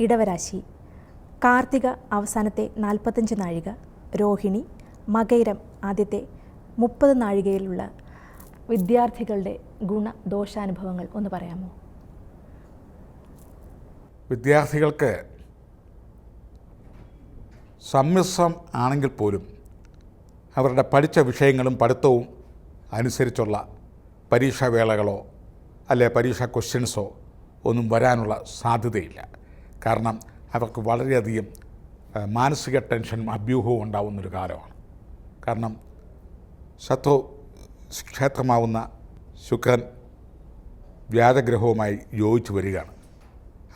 ഇടവരാശി. കാർത്തിക അവസാനത്തെ നാൽപ്പത്തഞ്ച് നാഴിക. രോഹിണി മകൈരം ആദ്യത്തെ മുപ്പത് നാഴികയിലുള്ള വിദ്യാർത്ഥികളുടെ ഗുണദോഷാനുഭവങ്ങൾ ഒന്ന് പറയാമോ? വിദ്യാർത്ഥികൾക്ക് സമ്മിശ്രം ആണെങ്കിൽ പോലും അവരുടെ പഠിച്ച വിഷയങ്ങളും പഠിത്തവും അനുസരിച്ചുള്ള പരീക്ഷാവേളകളോ അല്ലെ പരീക്ഷാ ക്വസ്റ്റ്യൻസോ ഒന്നും വരാനുള്ള സാധ്യതയില്ല. കാരണം അവർക്ക് വളരെയധികം മാനസിക ടെൻഷനും അഭ്യൂഹവും ഉണ്ടാവുന്നൊരു കാലമാണ്. കാരണം ശത്രു ക്ഷേത്രമാവുന്ന ശുക്രൻ വ്യാജഗ്രഹവുമായി യോജിച്ചു വരികയാണ്.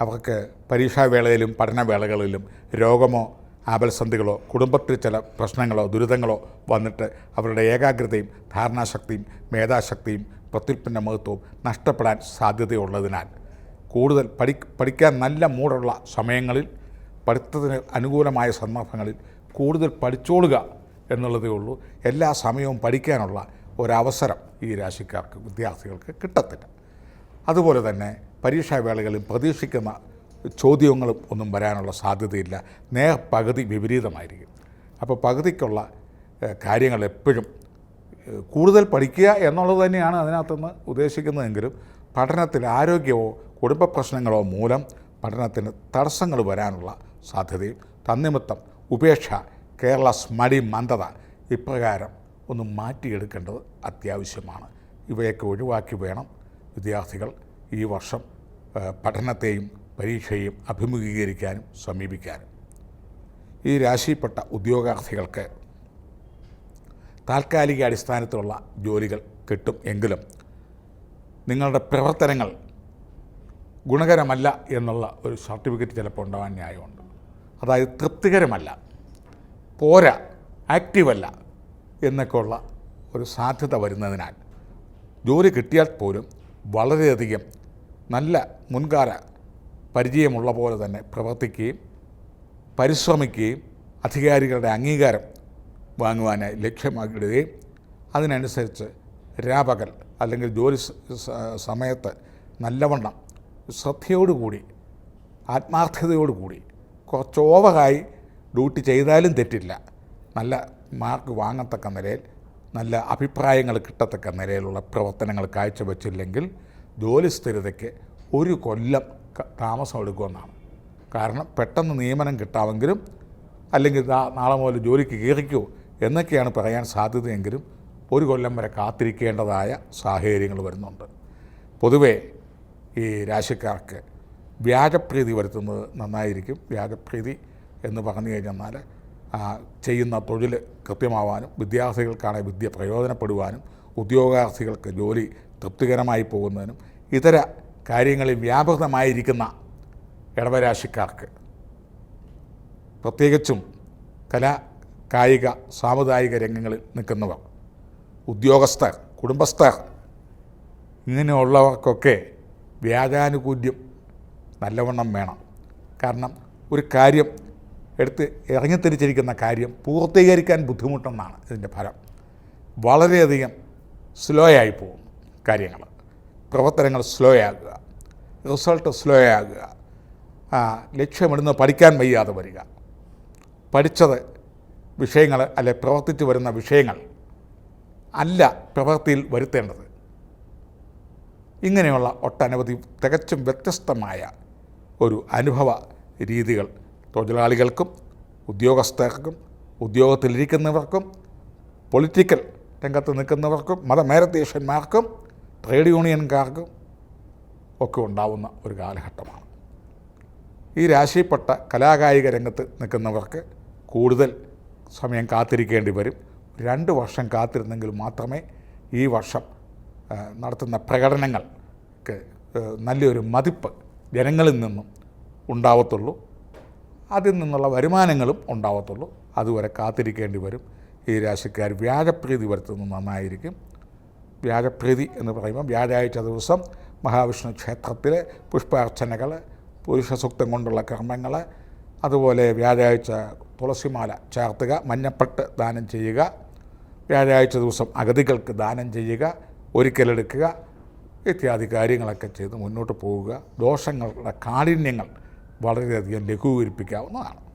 അവർക്ക് പരീക്ഷാവേളയിലും പഠനവേളകളിലും രോഗമോ ആപൽസന്ധികളോ കുടുംബത്തിൽ ചില പ്രശ്നങ്ങളോ ദുരിതങ്ങളോ വന്നിട്ട് അവരുടെ ഏകാഗ്രതയും ധാരണാശക്തിയും മേധാശക്തിയും പ്രത്യുൽപ്പന്ന മഹത്വവും നഷ്ടപ്പെടാൻ സാധ്യതയുള്ളതിനാൽ കൂടുതൽ പഠി പഠിക്കാൻ നല്ല മൂടുള്ള സമയങ്ങളിൽ പഠിത്തത്തിന് അനുകൂലമായ സന്ദർഭങ്ങളിൽ കൂടുതൽ പഠിച്ചോളുക എന്നുള്ളതേ ഉള്ളൂ. എല്ലാ സമയവും പഠിക്കാനുള്ള ഒരവസരം ഈ രാശിക്കാർക്ക് വിദ്യാർത്ഥികൾക്ക് കിട്ടത്തില്ല. അതുപോലെ തന്നെ പരീക്ഷാവേളകളിൽ പ്രതീക്ഷിക്കുന്ന ചോദ്യങ്ങളും ഒന്നും വരാനുള്ള സാധ്യതയില്ല. നേർ പകുതി വിപരീതമായിരിക്കും. അപ്പോൾ പകുതിക്കുള്ള കാര്യങ്ങൾ എപ്പോഴും കൂടുതൽ പഠിക്കുക എന്നുള്ളത് തന്നെയാണ് അതിനകത്തുനിന്ന് ഉദ്ദേശിക്കുന്നതെങ്കിലും പഠനത്തിൽ ആരോഗ്യമോ കുടുംബ പ്രശ്നങ്ങളോ മൂലം പഠനത്തിന് തടസ്സങ്ങൾ വരാനുള്ള സാധ്യതയും തന്നിമിത്തം ഉപേക്ഷ കേരള സ്മടി മന്ദത ഇപ്രകാരം ഒന്ന് മാറ്റിയെടുക്കേണ്ടത് അത്യാവശ്യമാണ്. ഇവയൊക്കെ ഒഴിവാക്കി വേണം വിദ്യാർത്ഥികൾ ഈ വർഷം പഠനത്തെയും പരീക്ഷയെയും അഭിമുഖീകരിക്കാനും സമീപിക്കാനും. ഈ രാശിയിൽപ്പെട്ട ഉദ്യോഗാർത്ഥികൾക്ക് താൽക്കാലിക അടിസ്ഥാനത്തിലുള്ള ജോലികൾ കിട്ടും എങ്കിലും നിങ്ങളുടെ പ്രവർത്തനങ്ങൾ ഗുണകരമല്ല എന്നുള്ള ഒരു സർട്ടിഫിക്കറ്റ് ചിലപ്പോൾ ഉണ്ടാവാൻ ന്യായമുണ്ട്. അതായത് തൃപ്തികരമല്ല പോരാ ആക്റ്റീവല്ല എന്നൊക്കെയുള്ള ഒരു സാധ്യത വരുന്നതിനാൽ ജോലി കിട്ടിയാൽ പോലും വളരെയധികം നല്ല മുൻകാല പരിചയമുള്ള പോലെ തന്നെ പ്രവർത്തിക്കുകയും പരിശ്രമിക്കുകയും അധികാരികളുടെ അംഗീകാരം വാങ്ങുവാനായി ലക്ഷ്യമാക്കിയിടുകയും അതിനനുസരിച്ച് രാപകൽ അല്ലെങ്കിൽ ജോലി സമയത്ത് നല്ലവണ്ണം ശ്രദ്ധയോടുകൂടി ആത്മാർത്ഥതയോടുകൂടി കുറച്ച് ഓവറായി ഡ്യൂട്ടി ചെയ്താലും തെറ്റില്ല. നല്ല മാർക്ക് വാങ്ങത്തക്ക നിലയിൽ നല്ല അഭിപ്രായങ്ങൾ കിട്ടത്തക്ക നിലയിലുള്ള പ്രവർത്തനങ്ങൾ കാഴ്ചവെച്ചില്ലെങ്കിൽ ജോലി സ്ഥിരതയ്ക്ക് ഒരു കൊല്ലം താമസം എടുക്കുമെന്നാണ്. കാരണം പെട്ടെന്ന് നിയമനം കിട്ടാമെങ്കിലും അല്ലെങ്കിൽ നാളെ മുതൽ ജോലിക്ക് കയറിക്കോ എന്നൊക്കെയാണ് പറയാൻ സാധ്യതയെങ്കിലും ഒരു കൊല്ലം വരെ കാത്തിരിക്കേണ്ടതായ സാഹചര്യങ്ങൾ വരുന്നുണ്ട്. പൊതുവേ ഈ രാശിക്കാർക്ക് വ്യാജപ്രീതി വരുത്തുന്നത് നന്നായിരിക്കും. വ്യാജപ്രീതി എന്ന് പറഞ്ഞു കഴിഞ്ഞാൽ ചെയ്യുന്ന തൊഴിൽ കൃത്യമാവാനും വിദ്യാർത്ഥികൾക്കാണെ വിദ്യ പ്രയോജനപ്പെടുവാനും ഉദ്യോഗാർത്ഥികൾക്ക് ജോലി തൃപ്തികരമായി പോകുന്നതിനും ഇതര കാര്യങ്ങളിൽ വ്യാപൃതമായിരിക്കുന്ന ഇടവരാശിക്കാർക്ക് പ്രത്യേകിച്ചും കലാ കായിക സാമുദായിക രംഗങ്ങളിൽ നിൽക്കുന്നവർ ഉദ്യോഗസ്ഥർ കുടുംബസ്ഥർ ഇങ്ങനെയുള്ളവർക്കൊക്കെ വ്യാജാനുകൂല്യം നല്ലവണ്ണം വേണം. കാരണം ഒരു കാര്യം എടുത്ത് ഇറങ്ങിത്തിരിച്ചിരിക്കുന്ന കാര്യം പൂർത്തീകരിക്കാൻ ബുദ്ധിമുട്ടെന്നാണ് ഇതിന്റെ ഫലം. വളരെയധികം സ്ലോ ആയി പോകും കാര്യങ്ങൾ. പ്രവർത്തനങ്ങൾ സ്ലോ ആകുക റിസൾട്ട് സ്ലോ ആകുക ലക്ഷ്യമിടുന്ന പഠിക്കാൻ വയ്യാതെ വരിക. പഠിച്ചത് വിഷയങ്ങൾ അല്ലെ പ്രവർത്തിച്ചു വരുന്ന വിഷയങ്ങൾ അല്ല പ്രവൃത്തിയിൽ വരുത്തേണ്ടത്. ഇങ്ങനെയുള്ള ഒട്ടനവധി തികച്ചും വ്യത്യസ്തമായ ഒരു അനുഭവ രീതികൾ തൊഴിലാളികൾക്കും ഉദ്യോഗസ്ഥർക്കും ഉദ്യോഗത്തിലിരിക്കുന്നവർക്കും പൊളിറ്റിക്കൽ രംഗത്ത് നിൽക്കുന്നവർക്കും മതമേരദേശന്മാർക്കും ട്രേഡ് യൂണിയൻകാർക്കും ഒക്കെ ഉണ്ടാവുന്ന ഒരു കാലഘട്ടമാണ്. ഈ രാശിയിൽപ്പെട്ട കലാകായിക രംഗത്ത് നിൽക്കുന്നവർക്ക് കൂടുതൽ സമയം കാത്തിരിക്കേണ്ടി വരും. രണ്ട് വർഷം കാത്തിരുന്നെങ്കിൽ മാത്രമേ ഈ വർഷം നടത്തുന്ന പ്രകടനങ്ങൾക്ക് നല്ലൊരു മതിപ്പ് ജനങ്ങളിൽ നിന്നും ഉണ്ടാവത്തുള്ളൂ. അതിൽ നിന്നുള്ള വരുമാനങ്ങളും ഉണ്ടാവത്തുള്ളൂ. അതുവരെ കാത്തിരിക്കേണ്ടി വരും. ഈ രാശിക്കാർ വ്യാജപ്രീതി വരുത്തുന്നത് നന്നായിരിക്കും. വ്യാഴപ്രീതി എന്ന് പറയുമ്പോൾ വ്യാഴാഴ്ച ദിവസം മഹാവിഷ്ണു ക്ഷേത്രത്തിലെ പുഷ്പാർച്ചനകൾ പുരുഷ സൂക്തം കൊണ്ടുള്ള കർമ്മങ്ങൾ അതുപോലെ വ്യാഴാഴ്ച തുളസിമാല ചേർത്തുക മഞ്ഞപ്പെട്ട് ദാനം ചെയ്യുക വ്യാഴാഴ്ച ദിവസം അഗതികൾക്ക് ദാനം ചെയ്യുക ഒരിക്കലെടുക്കുക ഇത്യാദി കാര്യങ്ങളൊക്കെ ചെയ്ത് മുന്നോട്ട് പോവുക. ദോഷങ്ങളുടെ കാഠിന്യങ്ങൾ വളരെയധികം ലഘൂകരിപ്പിക്കാവുന്നതാണ്.